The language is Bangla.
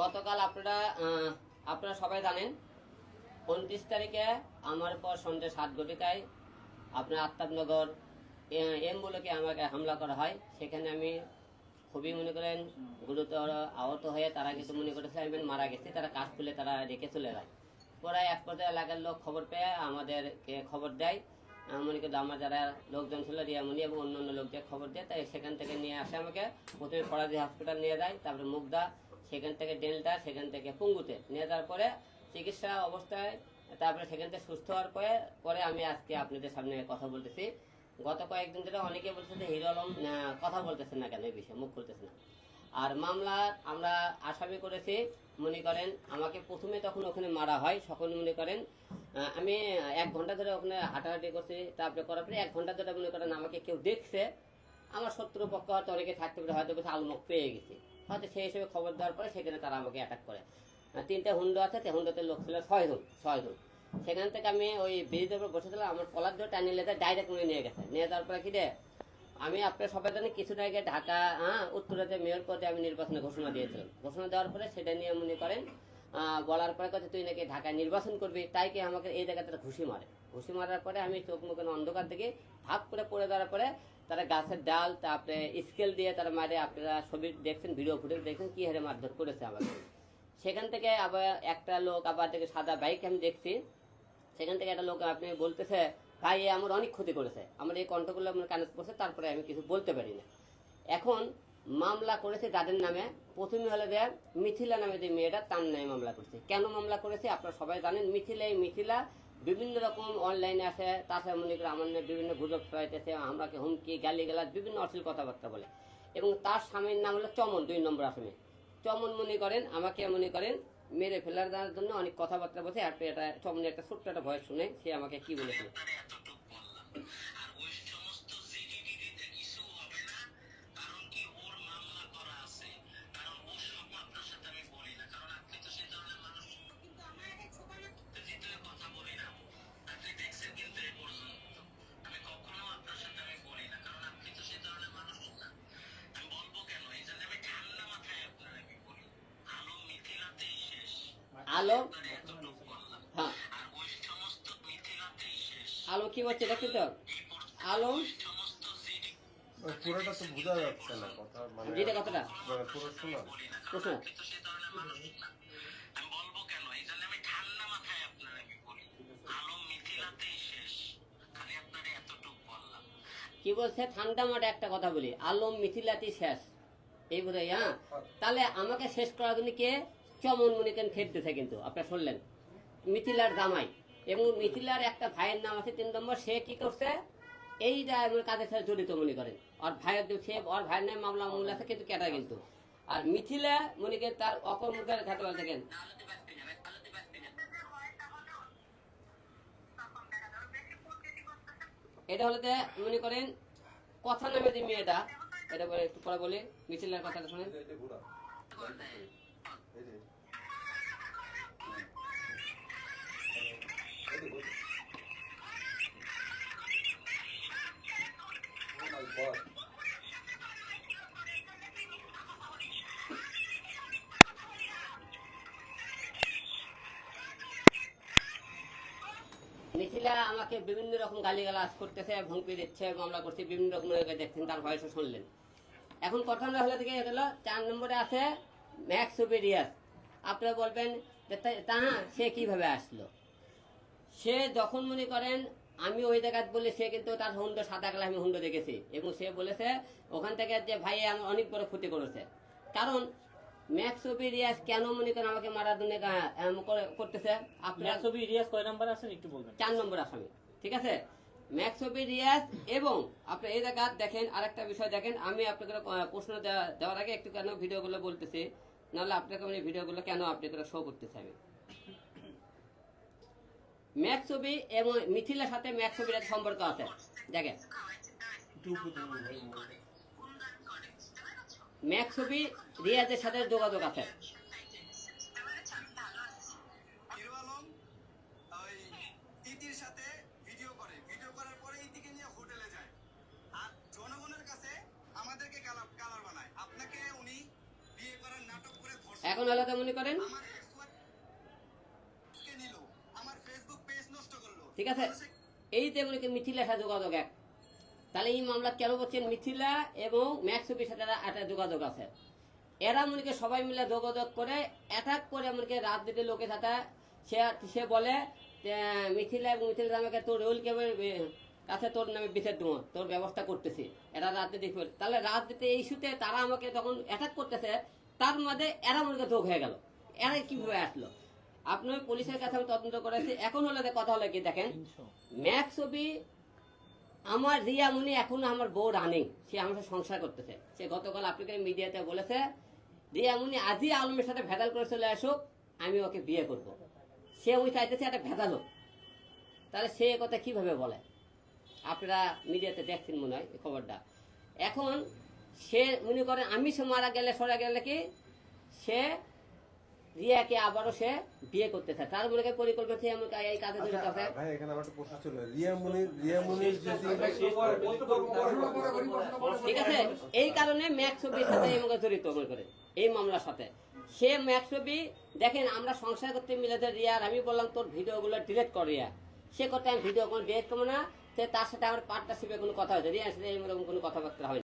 গতকাল আপনারা আপনারা সবাই জানেন, উনত্রিশ তারিখে আমার পর সন্ধ্যে সাত ঘটিকায় আপনার আত্মাবনগর এম বলকে আমাকে হামলা করা হয়, সেখানে আমি খুবই মনে করেন গুরুতর আহত হয়ে তারা কিন্তু মনে করেছে, আমি মারা গেছি, তারা কাজ খুলে তারা রেখে চলে যায়। পরে এক পর্যায়ে এলাকার লোক খবর পেয়ে আমাদেরকে খবর দেয় মনে করি আমার যারা লোকজন ছিল, রিয়ামণি এবং অন্য অন্য লোকদের খবর দেয়, তাই সেখান থেকে নিয়ে আসে আমাকে, প্রথমে ফরাজি হসপিটাল নিয়ে যায়, তারপরে মুগদা সেখান থেকে ডেল্টা, সেখান থেকে পুঙ্গুতে। নিয়ে যাওয়ার পরে চিকিৎসা অবস্থায়, তারপরে সেখান থেকে সুস্থ হওয়ার পরে পরে আমি আজকে আপনাদের সামনে কথা বলতেছি। গত কয়েকদিন ধরে অনেকে বলছে যে হিরো আলম কথা বলতেছে না কেন এই বিষয়ে, মুখ খুলতেছে না। আর মামলা আমরা আসামি করেছি, মনে করেন আমাকে প্রথমে তখন ওখানে মারা হয়, সকল মনে করেন। আমি এক ঘণ্টা ধরে ওখানে হাঁটাহাঁটি করছি, তারপরে করার পরে এক ঘণ্টা ধরে মনে করেন আমাকে কেউ দেখছে। আমার শত্রু পক্ষ হয়তো অনেকে থাকতে পারে, হয়তো আলমক পেয়ে গেছি। হয়তো সেই হিসেবে খবর দেওয়ার পরে সেখানে তারা আমাকে অ্যাটাক করে। তিনটে হুন্ডো আছে তে হুন্ডোতে লোক ছিল ছয়জন ছয়জন সেখান থেকে আমি ওই ব্রিজের উপর বসেছিলাম, আমার কলার ধরে টানিয়ে লেতে ডাইরেক্ট উনি নিয়ে গেছে। নিয়ে যাওয়ার পরে কি রে, আমি আপনার সবাই জানি কিছুদিন আগে ঢাকা হ্যাঁ উত্তরাতে মেয়র পদে আমি নির্বাচনে ঘোষণা দিয়েছিলাম। ঘোষণা দেওয়ার পরে সেটা নিয়ে মনে করেন বলার পরে কথা তুই নাকি ঢাকায় নির্বাচন করবি? তাই কি আমাকে এই জায়গাতে ঘুষি মারে। ঘুষি মারার পরে আমি চোখ মুখে অন্ধকার থেকে ভাগ করে পড়ে দেওয়ার পরে তারা গাছের ডাল, তারপরে স্কেল দিয়ে তারা মারে, আপনারা ছবি দেখছেন ভিডিও ফুটেজ দেখছেন, কি হারে মারধর করেছে আমাকে সেখান থেকে আবার একটা লোক আবার থেকে সাদা বাইক আমি দেখছি। সেখান থেকে একটা লোক আপনি বলতেছে, ভাই, এ আমার অনেক ক্ষতি করেছে। আমার এই কণ্ঠগুলো আমার কানে পড়ছে, তারপরে আমি কিছু বলতে পারি না। এখন মামলা করেছে যাদের নামে, প্রথমে হলে দেয় মিথিলা নামে যে মেয়েটা, তার নামে মামলা করেছে। কেন মামলা করেছে? আপনারা সবাই জানেন মিথিলা এই মিথিলা বিভিন্ন রকম অনলাইনে আছে তাছাড়া মনে করি আমার বিভিন্ন গুজব ছড়াইতেছে আমাকে হুমকি গালি গালাজ বিভিন্ন অশ্লীল কথাবার্তা বলে। এবং তার স্বামীর নাম হলো চমন, দুই নম্বর আসামি চমন মনে করেন, আমাকে মনে করেন মেরে ফেলার দেওয়ার জন্য অনেক কথাবার্তা বলছে, আর এটা চমনের একটা ছোট্ট একটা ভয়েস শুনে সে আমাকে কি বলেছিল আলো তারে হ্যাঁ। আলো কি বলছে? দেখছি তো। আলো পুরোটা তো বোঝা যাচ্ছে না কথা মানে যেটা কথাটা মানে পুরো শোনা। প্রশ্ন কি বলছে? ঠান্ডা মাঠে একটা কথা বলি। আলম মিথিলাতি শেষ। এই বোধ হ্যাঁ? তাহলে আমাকে শেষ করার জন্য কে? চমন মনিকেন খেলতেছে কিন্তু, আপনারা শুনলেন। মিথিলার জামাই। এবং মিথিলার একটা ভাইয়ের নাম আছে তিন নম্বর, সে কি করছে? এই কাজের সাথে জড়িত মনে করেন? আর ভাইয়ের সে ওর ভাইয়ের নাম মামলা মূল আছে কিন্তু কেটা কিন্তু। আর মিথিলা মনে করেন তার অকর্মকের ঘাটে দেখেন আলোতে ব্যস্ত না আলোতে ব্যস্ত না এটা হলো যে মনে করেন, কথা নামে যে মেয়েটা, এটা বলে একটু পরে বলি, মিথিলার কথাটা শুনেন। মিথিলা আমাকে বিভিন্ন রকম গালিগালাজ করতেছে, হুমকি দিচ্ছে, মামলা করছে, বিভিন্ন রকম দেখছেন, তার ভয়েসও শুনলেন। এখন হলে থেকে গেল, চার নম্বরে আছে ম্যাক্স রিয়াজ আপনারা বলবেন যে তা- সে কীভাবে আসলো? সে যখন মনে করেন আমি ওই জায়গায় বলি সে কিন্তু তার হুন্ড সাদা কালা আমি হুন্ডো দেখেছি। এবং সে বলেছে ওখান থেকে যে ভাই আমার অনেক বড় ক্ষতি করেছে। কারণ ম্যাক্স রিয়াজ কেন মনে করেন আমাকে মারার জন্য করে- করতেছে? ছবি রিয়াজ কয় নাম্বার আছেন একটু বলবেন? চার নম্বর আসামি ঠিক আছে? ম্যাক্সবি রিয়াজ এবং আপনি এই জায়গা দেখেন আরেকটা বিষয় দেখেন। আমি আপনাকে প্রশ্ন দেওয়া- দেওয়ার আগে একটু কেন ভিডিওগুলো বলতেছি। নাহলে আপনাকে আমি ভিডিওগুলো কেন আপনাকে শো করতে আমি ম্যাক্সবি এবং মিথিলার সাথে ম্যাক্সবির একটা সম্পর্ক আছে। দেখেন। ম্যাক্সবি রিয়াজের সাথে যোগাযোগ আছে হিরো আলম ওই ইতির সাথে ভিডিও করে ভিডিও করার পরে ইতিকে নিয়ে হোটেলে যায় আর জনগণের কাছে আমাদেরকে কালার কালার বানায় আপনাকে উনি বিয়ে করার নাটক করে ধর্ষণ এখন আলাদা মনে করেন? ঠিক আছে। এই যে মনে করেন মিথিলা সাথে যোগাযোগ এক। তাহলে এই মামলা কেন বলছেন মিথিলা এবং ম্যাক্সুবির সাথে একটা- যোগাযোগ আছে? এরা মনে সবাই মিলে যোগাযোগ করে অ্যাটাক করে মনে রাজনীতির লোকের সাথে। সে সে বলে যে, মিথিলা এবং মিথিলা আমাকে তোর রোল কেবল কাছে তোর নামে বিচার দেবো তোর ব্যবস্থা করতেছি। এরা রাজনীতি তাহলে রাজনীতি এই ইস্যুতে তারা আমাকে যখন অ্যাটাক করতেছে। তার মধ্যে এরা মনে যোগ হয়ে গেল। এরা কীভাবে আসলো? আপনার পুলিশের কাছে আমি তদন্ত করেছি। এখন হলে কথা হলো কি দেখেন? ম্যাক ছবি আমার রিয়া মুনি এখন আমার বউ রানিং। সে আমার সাথে সংসার করতেছে। সে গতকাল আপনাকে মিডিয়াতে বলেছে রিয়া মুনি আজই আলমের সাথে ভেদাল করে চলে আসুক আমি ওকে বিয়ে করব। সে ওই চাইতেছে একটা ভেদাল হোক। তাহলে সে কথা কীভাবে বলে? আপনারা মিডিয়াতে দেখছেন মনে হয় এই খবরটা। এখন সে মনে করে আমি সে মারা গেলে সরে গেলে কি? সে রিয়াকে আবারও সে বিয়ে করতে চায় তার মনে পরিকল্পনা সে আমাকে এই কাজে জড়িত আছে? আচ্ছা, ভাই এখানে আমার একটা প্রশ্ন ছিল। রিয়া মুনির রিয়া মুনির ঠিক আছে? এই কারণে ম্যাক ছবির সাথে মুখে জড়িত মনে করে। এই মামলার সাথে। সে ম্যাক ছবি দেখেন আমরা সংসার করতে মিলে যে রিয়া আর আমি বললাম তোর ভিডিওগুলো ডিলিট কর রিয়া। সে করতে আমি ভিডিও কোনো ডিলিট করব না। সে তার সাথে আমার পার্টনারশিপে কোনো কথা হয়েছে। রিয়ার সাথে এরকম কোনো কথাবার্তা হয়